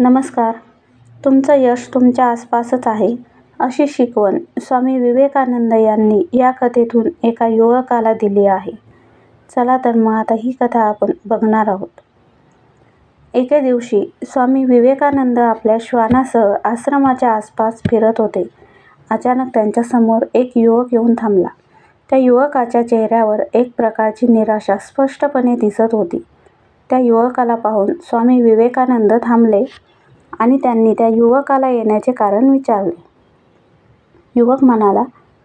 नमस्कार. तुमचं यश तुमच्या आसपासच आहे अशी शिकवण स्वामी विवेकानंद यांनी या कथेतून एका युवकाला दिली आहे. चला तर मग आता ही कथा आपण बघणार आहोत. एके दिवशी स्वामी विवेकानंद आपल्या श्वानासह आश्रमाच्या आसपास फिरत होते. अचानक त्यांच्यासमोर एक युवक येऊन थांबला. त्या युवकाच्या चेहऱ्यावर एक प्रकारची निराशा स्पष्टपणे दिसत होती. त्या युवकाला पाहून स्वामी विवेकानंद थांबले आणि त्यांनी त्या युवकाला येण्याचे कारण विचारले. युवक म्हणाला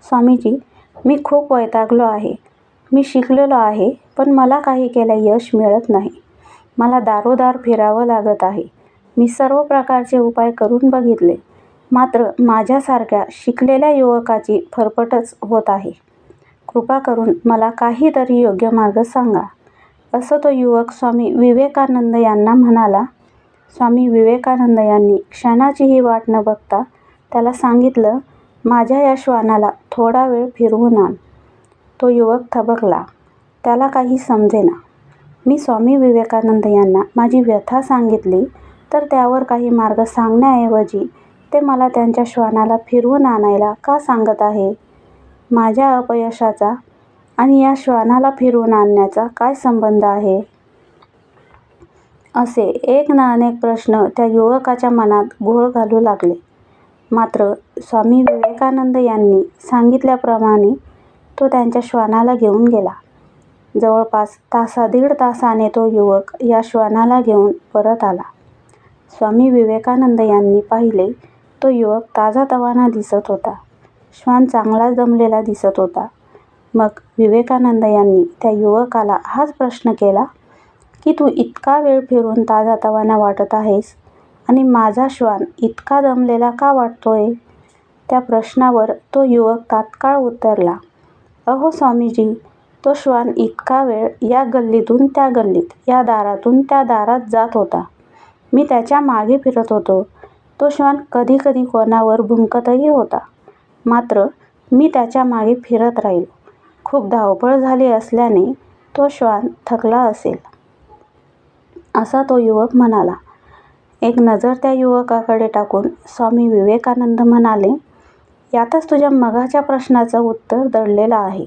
स्वामीजी मी खूप वैतागलो आहे. मी शिकलेलो आहे पण मला काही केल्या यश मिळत नाही. मला दारोदार फिरावं लागत आहे. मी सर्व प्रकारचे उपाय करून बघितले. मात्र माझ्यासारख्या शिकलेल्या युवकाची फरफटच होत आहे. कृपा करून मला काहीतरी योग्य मार्ग सांगा. असं तो युवक स्वामी विवेकानंद यांना म्हणाला. स्वामी विवेकानंद यांनी क्षणाचीही वाट न बघता त्याला सांगितलं माझ्या या श्वानाला थोडा वेळ फिरवून आण. तो युवक थबकला. त्याला काही समजेना. मी स्वामी विवेकानंद यांना माझी व्यथा सांगितली तर त्यावर काही मार्ग सांगण्याऐवजी ते मला त्यांच्या श्वानाला फिरवून आणायला का सांगत आहे? माझ्या अपयशाचा आणि या श्वानाला फिरवून आणण्याचा काय संबंध आहे? असे एक ना अनेक प्रश्न त्या युवकाच्या मनात घोळ घालू लागले. मात्र स्वामी विवेकानंद यांनी सांगितल्याप्रमाणे तो त्यांच्या श्वानाला घेऊन गेला. जवळपास तासा दीड तासाने तो युवक या श्वानाला घेऊन परत आला. स्वामी विवेकानंद यांनी पाहिले तो युवक ताजातवाना दिसत होता. श्वान चांगलाच दमलेला दिसत होता. मग विवेकानंद यांनी त्या युवकाला हाच प्रश्न केला की तू इतका वेळ फिरून ताजातवाना वाटत आहेस आणि माझा श्वान इतका दमलेला का वाटतोय? त्या प्रश्नावर तो युवक तात्काळ उत्तरला अहो स्वामीजी तो श्वान इतका वेळ या गल्लीतून त्या गल्लीत या दारातून त्या दारात जात होता. मी त्याच्यामागे फिरत होतो. तो श्वान कधी कधी कोणावर भुंकतही होता. मात्र मी त्याच्यामागे फिरत राहिलो. खूप धावपळ झाली असल्याने तो श्वान थकला असेल. असा तो युवक म्हणाला. एक नजर त्या युवकाकडे टाकून स्वामी विवेकानंद म्हणाले यातच तुझ्या मगाच्या प्रश्नाचं उत्तर दडलेलं आहे.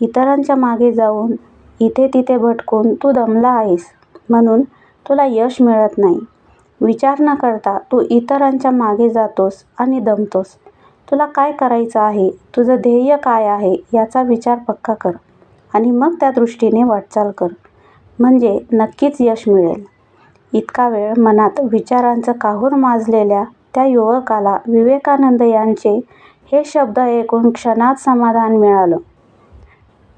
इतरांच्या मागे जाऊन इथे तिथे भटकून तू दमला आहेस. म्हणून तुला यश मिळत नाही. विचार न करता तू इतरांच्या मागे जातोस आणि दमतोस. तुला काय करायचं आहे? तुझं ध्येय काय आहे? याचा विचार पक्का कर आणि मग त्या दृष्टीने वाटचाल कर. म्हणजे नक्कीच यश मिळेल. इतका वेळ मनात विचारांचं काहूर माजलेल्या त्या युवकाला विवेकानंद यांचे हे शब्द ऐकून क्षणात समाधान मिळालं.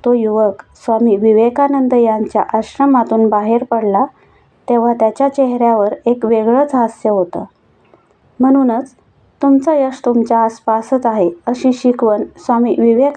तो युवक स्वामी विवेकानंद यांच्या आश्रमातून बाहेर पडला तेव्हा त्याच्या चेहऱ्यावर एक वेगळंच हास्य होतं. म्हणूनच तुमचं यश तुमच्या आसपासच आहे अशी शिकवण स्वामी विवेक